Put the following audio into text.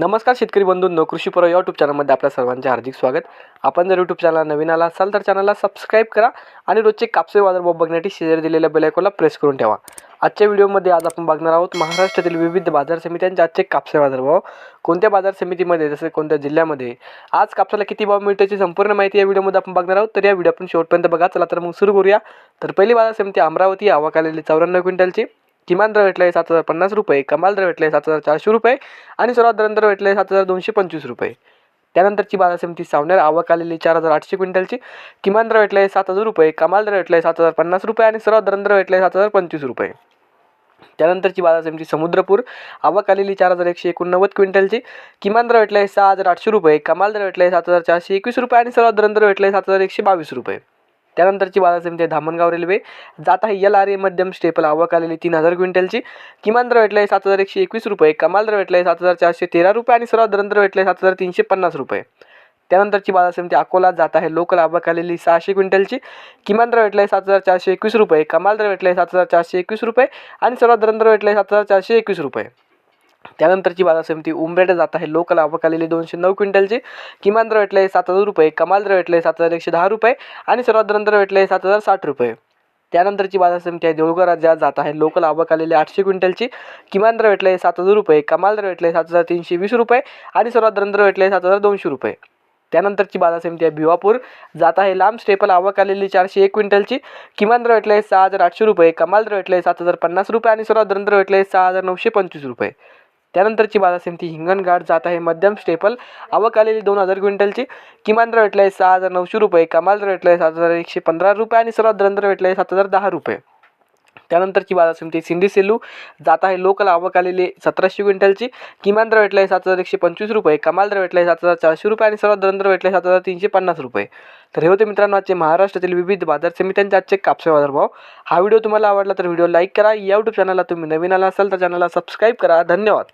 नमस्कार शेतकरी बंधूंनो कृषी या यूट्यूब चॅनलमध्ये आपल्या सर्वांचे हार्दिक स्वागत. आपण जर यूट्यूब चॅनल नवीन आला असाल तर चॅनलला सबस्क्राईब करा आणि रोजचे कापसे बाजारभाव बघण्यासाठी शेजारी दिलेल्या बेलायकोला प्रेस करून ठेवा. आजच्या व्हिडिओमध्ये आज आपण बघणार आहोत महाराष्ट्रातील विविध बाजार समित्यांचे आजचे कापसे बाजारभाव कोणत्या बाजार समितीमध्ये जसे कोणत्या जिल्ह्यामध्ये? आज कापसाला किती भाव मिळतो याची संपूर्ण माहिती या व्हिडिओमध्ये आपण बघणार आहोत. तर या व्हिडिओ आपण शेवटपर्यंत बघा. चला तर मग सुरू करूया. तर पहिली बाजार समिती अमरावती आवाक आलेली चौऱ्याण्णव क्विंटलची. किमान दर भेटला आहे सात हजार पन्नास रुपये कमाल दर भेटला आहे सात हजार चारशे रुपये आणि सर्वात दर दर भेटले सात हजार दोनशे पंचवीस रुपये. त्यानंतरची बाजार समिती सावनेर आवक आलेली चार हजार आठशे क्विंटलची. किमान दर भेटला आहे सात हजार रुपये कमाल दर भेटला आहे सात हजार पन्नास रुपये आणि सर्वात दर दर भेटले सात हजार पंचवीस रुपये. त्यानंतरची बाजार समिती समुद्रपूर आवक आलेली चार हजार एकशे एकोणनव्वद क्विंटलची. किमान दर भेटला आहे सहा हजार आठशे रुपये कमाल दर भेटला आहे सात हजार चारशे एकवीस रुपये आणि सर्वात दर दर भेटला आहे सात हजार एकशे बावीस रुपये. त्यानंतरची बाजार समिती आहे धामणगाव रेल्वे. जात आहे एल आर ए मध्यम स्टेपल. आवक आलेली तीन हजार क्विंटलची. किमान दर भेटला आहे सात हजार एकशे एकवीस रुपये. कमाल दर भेटला आहे सात हजार चारशे तेरा रुपये आणि सर्वात दर दर भेटला आहे सात हजार तीनशे पन्नास रुपये. त्यानंतरची बाजार समिती अकोला जात आहे. लोकल आवक आलेली सहाशे क्विंटलची. किमान दर भेटला आहे सात हजार चारशे एकवीस रुपये. कमाल दर भेटला आहे सात हजार चारशे एकवीस रुपये आणि सर्वात दर भेटलं भेटला आहे सात हजार चारशे एकवीस रुपये. त्यानंतरची बाजार समिती उंबरेड जात आहे. लोकल आवक आलेली दोनशे नऊ क्विंटलची. किमान दर भेटले सात हजार रुपये. कमाल दर भेटले सात हजार एकशे दहा रुपये. आणि सर्वात दर भेटले सात हजार साठ रुपये. त्यानंतरची बाजार समिती आहे. देऊळगाव राज्यात जात आहे. लोकल आवक आलेली आठशे क्विंटलची. किमान दर भेटले सात हजार रुपये. कमाल दर भेटले सात हजार तीनशे वीस रुपये. आणि सर्वात दर भेटले सात हजार दोनशे रुपये. त्यानंतरची बाजार समिती आहे भिवापूर जात आहे लांब स्टेपल आवक आलेली चारशे एक क्विंटलची. किमान दर भेटले सहा हजार आठशे रुपये. कमाल दर भेटले सात हजार पन्नास रुपये. आणि सर्वात दर दर भेटले सहा हजार नऊशे पंचवीस रुपये. त्यानंतरची बाजार समिती हिंगणघाट जात आहे. मध्यम स्टेपल आवक आलेली दोन हजार क्विंटलची. किमान दर भेटला आहे सहा हजार नऊशे रुपये कमाल दर भेटला आहे सात हजार एकशे पंधरा रुपये आणि सर्वात दर भेटलं भेटला आहे सात हजार दहा रुपये. त्यानंतरची बाजार समिती सिंधी सेलू जात आहे. लोकल आवक आलेली सतराशे क्विंटलची. किमान दर भेटला आहे सात हजार एकशे पंचवीस रुपये कमाल दर भेटला आहे सात हजार चारशे रुपये आणि सर्वात दर दर भेटला आहे सात हजार तीनशे पन्नास रुपये. तर हे होते मित्रांनो आजचे महाराष्ट्रातील विविध बाजार समित्यांचे आजचे कापसा बाजारभाव. हा व्हिडिओ तुम्हाला आवडला तर व्हिडिओ लाईक करा. या यूट्यूब चॅनलला तुम्ही नवीन आला असाल तर चॅनलला सबस्क्राईब करा. धन्यवाद.